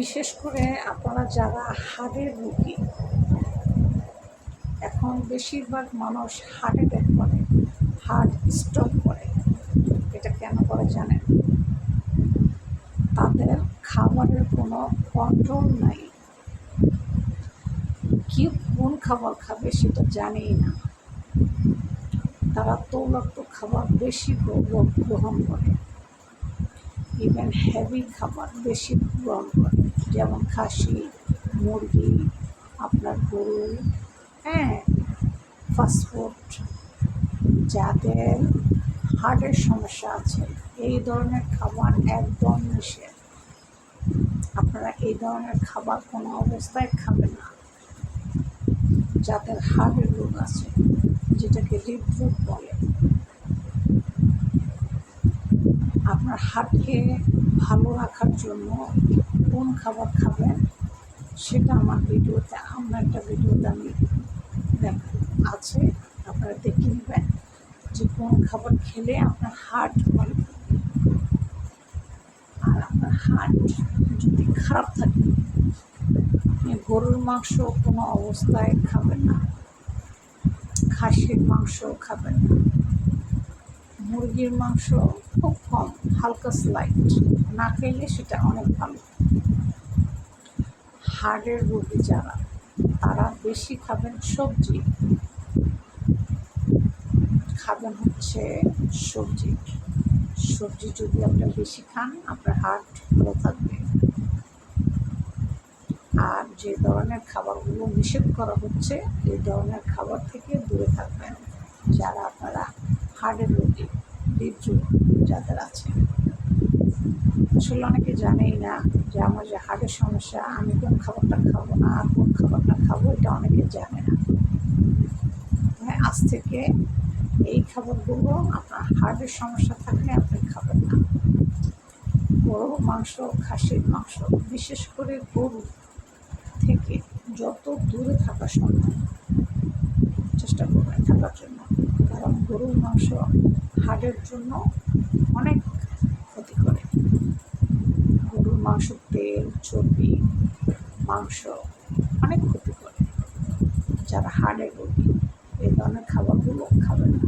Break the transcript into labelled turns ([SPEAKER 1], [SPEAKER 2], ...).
[SPEAKER 1] বিশেষ করে আপনারা যারা হাড়ের রোগী, এখন বেশিরভাগ মানুষ হার্ট অ্যাটাক করে হার্ট স্ট্রোক করে। এটা কেন করে জানেন? তাদের খাবারের কোনো কন্ট্রোল নাই। কি কোন খাবার খাবে সেটা জানেই না। তারা তৈলাক্ত খাবার বেশি গ্রহণ করে। ইভেন হেভি খাবার বেশি গ্রহণ করে। যেমন খাসি, মুরগি, আপনার গরু হ্যাঁ ফাস্টফুড যাদের হার্টের সমস্যা আছে, এই ধরনের খাবার একদম নিষেধ। আপনারা এই ধরনের খাবার কোনো অবস্থায় খাবেন না। যাদের হার্টের রোগ আছে, যেটাকে হৃদরোগ বলে। আপনার হার্টকে ভালো রাখার জন্য কোন খাবার খাবেন সেটা আমার ভিডিওতে, আমার একটা ভিডিওতে আমি দেখ আছে, আপনারা দেখে নেবেন যে কোন খাবার খেলে আপনার হার্ট ভালো আর আপনার হার্ট যদি খারাপ থাকে, আপনি গরুর মাংস কোনো অবস্থায় খাবেন না, খাসির মাংস খাবেন না, মুরগির মাংস, খুব কম, হালকা স্লাইট না খেলে সেটা অনেক ভালো। হার্টের রোগী যারা, তারা বেশি খাবেন সবজি। খাবেন হচ্ছে সবজি। সবজি যদি আপনি বেশি খান, আপনার হার্ট ভালো থাকবে। আর যে ধরনের খাবারগুলো নিষেধ করা হচ্ছে, এই ধরনের খাবার থেকে দূরে থাকবেন। যারা আপনারা হার্টের রোগী হৃদরোগ যাদের আছে। আসলে অনেকে জানেই না যে আমার যে হার্টের সমস্যা, আমি কোন খাবারটা খাব না, আর কোন খাবারটা খাব, এটা অনেকে জানে না। হ্যাঁ আজ থেকে এই খাবারগুলো আপনার হার্টের সমস্যা থাকলে আপনি খাবেন না। গরুর মাংস, খাসির মাংস, বিশেষ করে গরু থেকে যত দূরে থাকা সম্ভব। গরুর মাংস হার্টের জন্য অনেক ক্ষতি করে। গরুর মাংস, তেল, চর্বি, মাংস অনেক ক্ষতি করে। যারা হাড়ের রোগী এই ধরনের খাবারগুলো খাবে না।